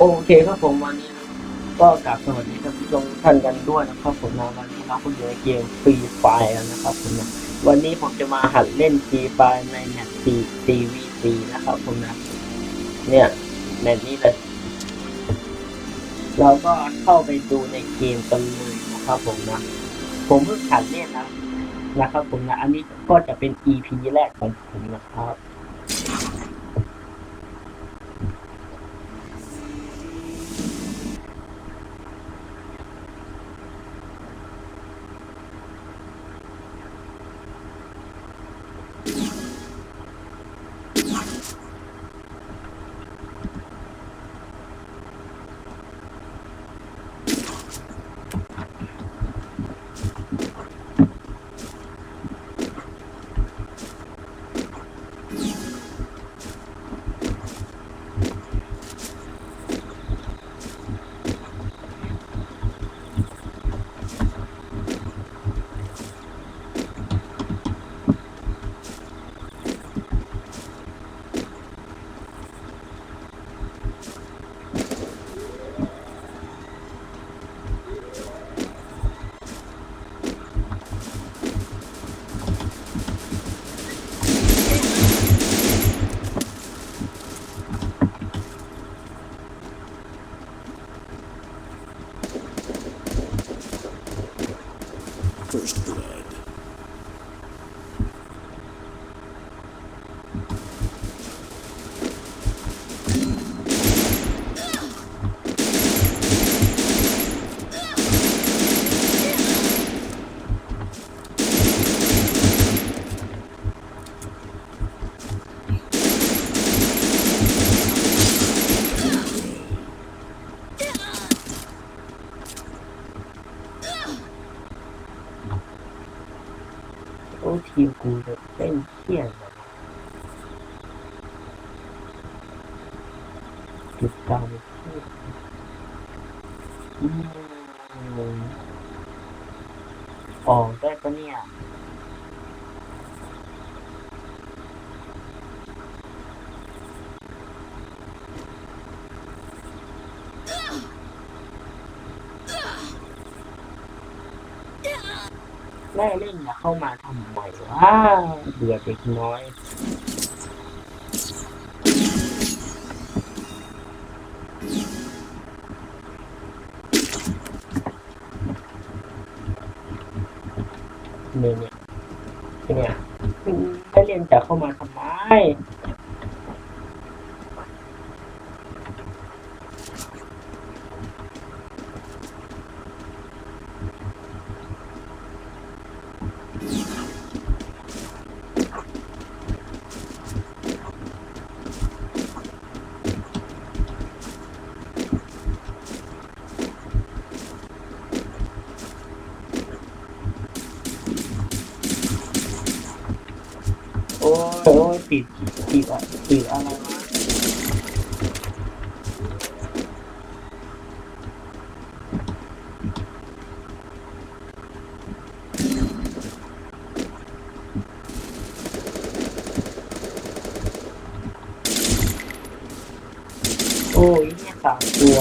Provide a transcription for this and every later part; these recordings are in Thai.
โอเคครับผมวันนี้ก็กลับสวัสดีท่านผู้ชมท่านกันด้วยนะครับผมนะวันนี้เราก็อยู่ในเกมฟรีไฟแล้วนะครับผมนะวันนี้ผมจะมาหัดเล่นฟรีไฟในแมตช์ซีซีวีซีนะครับผมนะเนี่ยแมตช์นี้เลยเราก็เข้าไปดูในเกมกันเลยนะครับผมนะผมเพิ่งหัดเล่นนะนะครับผมนะอันนี้ก็จะเป็น EP แรกของผมนะครับ First blood. จุดดาวอืมออกได้ปะเนี่ยแม่เล่นอย่าเข้ามาทำไมวะเบื่อเด็กน้อย เนี่ยเนี่ยเนี่ยไม่เรียนจะเข้ามาทำไม โอ้ยโอ้ย ติดติดอะติดอะไรวะโอ้ยเนี่ยสามตัว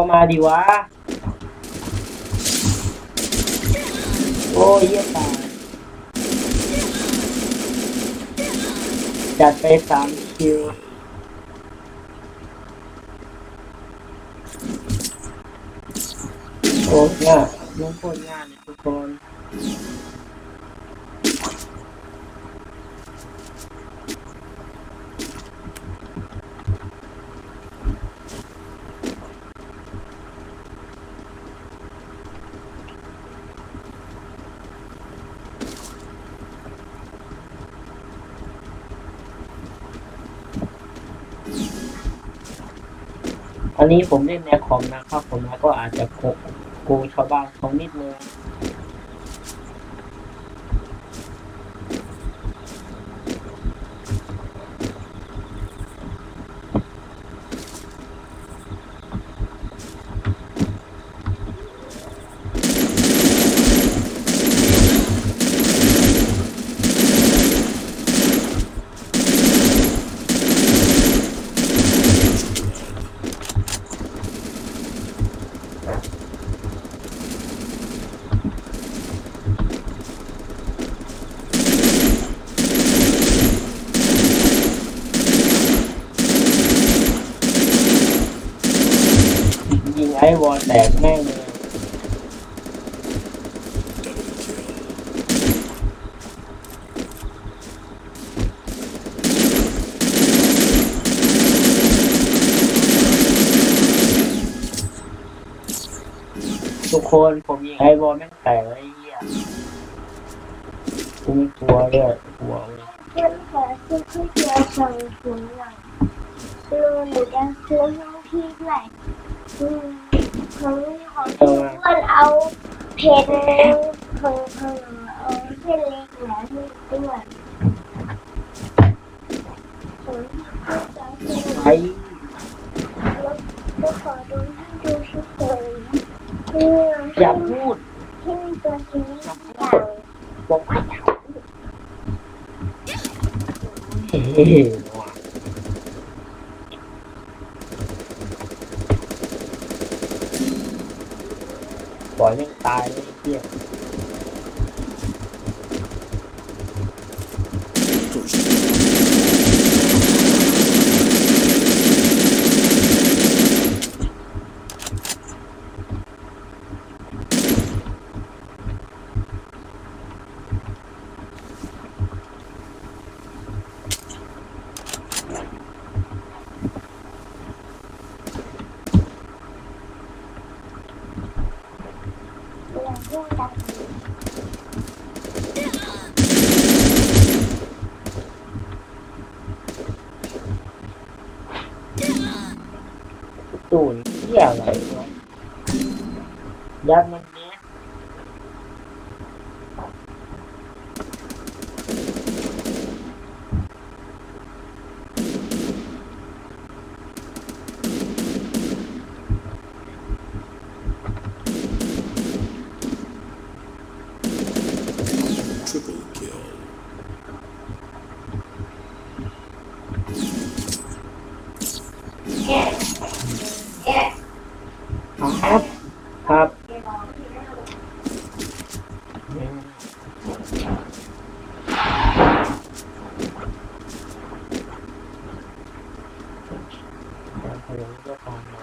ก็มาดิวะ โอ้ยเยี่ยตายจัดไปสามคิวโอ้ง่ายน้องโคตรง่ายเลยทุกคน อันนี้ผมเล่นในคอมนะครับผมนะก็อาจจะกงโกงชาวบ้านเขานิดนึง ยิงไอ้วอลแตกแม่งเลย ทุกคนผมยิงไอ้บอลแม่งแตกเลยไอ้เหี้ยกูไม่กลัวด้วยกลัวเลยเพื่อนขอซื้อก๋วยเตี๋ยวสองถุงหน่อยลุงหนูจะซื้อให้พี่ด้วยอืมของของพี่อ้วนเอาเผ็ดของของหนูเอาเส้นเล็กเหลือให้ด้วยของพี่ก็จะเอาเส้นไอย่าพูดที่มีตัวชิ้นนี้อย่าบอกว่าอาเฮ้ยว่ะบอยยังตายเลยเพี้ย ตูนเหี้ยอะไรวะยัดมันเนี้ย ครับครับพลังก็ตามมา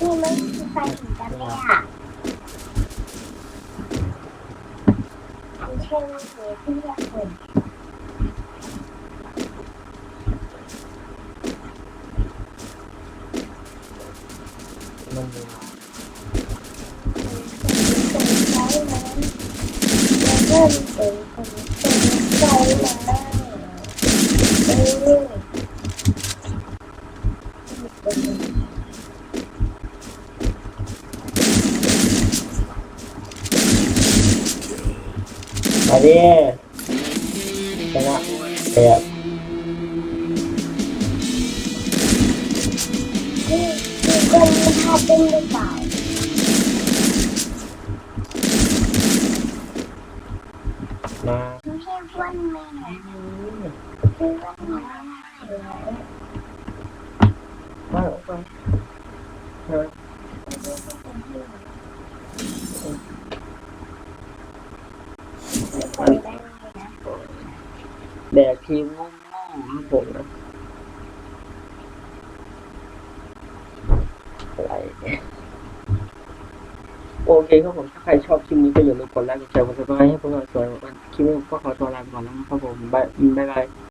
นี่มันคือไฟถึงกันเลยอะไม่ใช่ว่าเสียที่อยากเปิด มันมี เริ่มเป็นคนใจเลย มาดิชนะเสียบนี่มีคนมีท่าเต้นหรือเปล่ามา ไม่ใช่เพื่อนเมย์เพื่อนน้องเหรอ มาออกไปมา คนได้ไงนะ แบบทีมงง่ๆครับผมนะอะไรโอเคครับผมถ้าใครชอบคลิปนี้ก็อย่าลืมกดไลค์กดแชร์กดซับสไครต์ให้พวกเราสวยกันคลิปนี้ก็ขอตัวลาไปก่อนแล้วนะครับผม บ๊ายบาย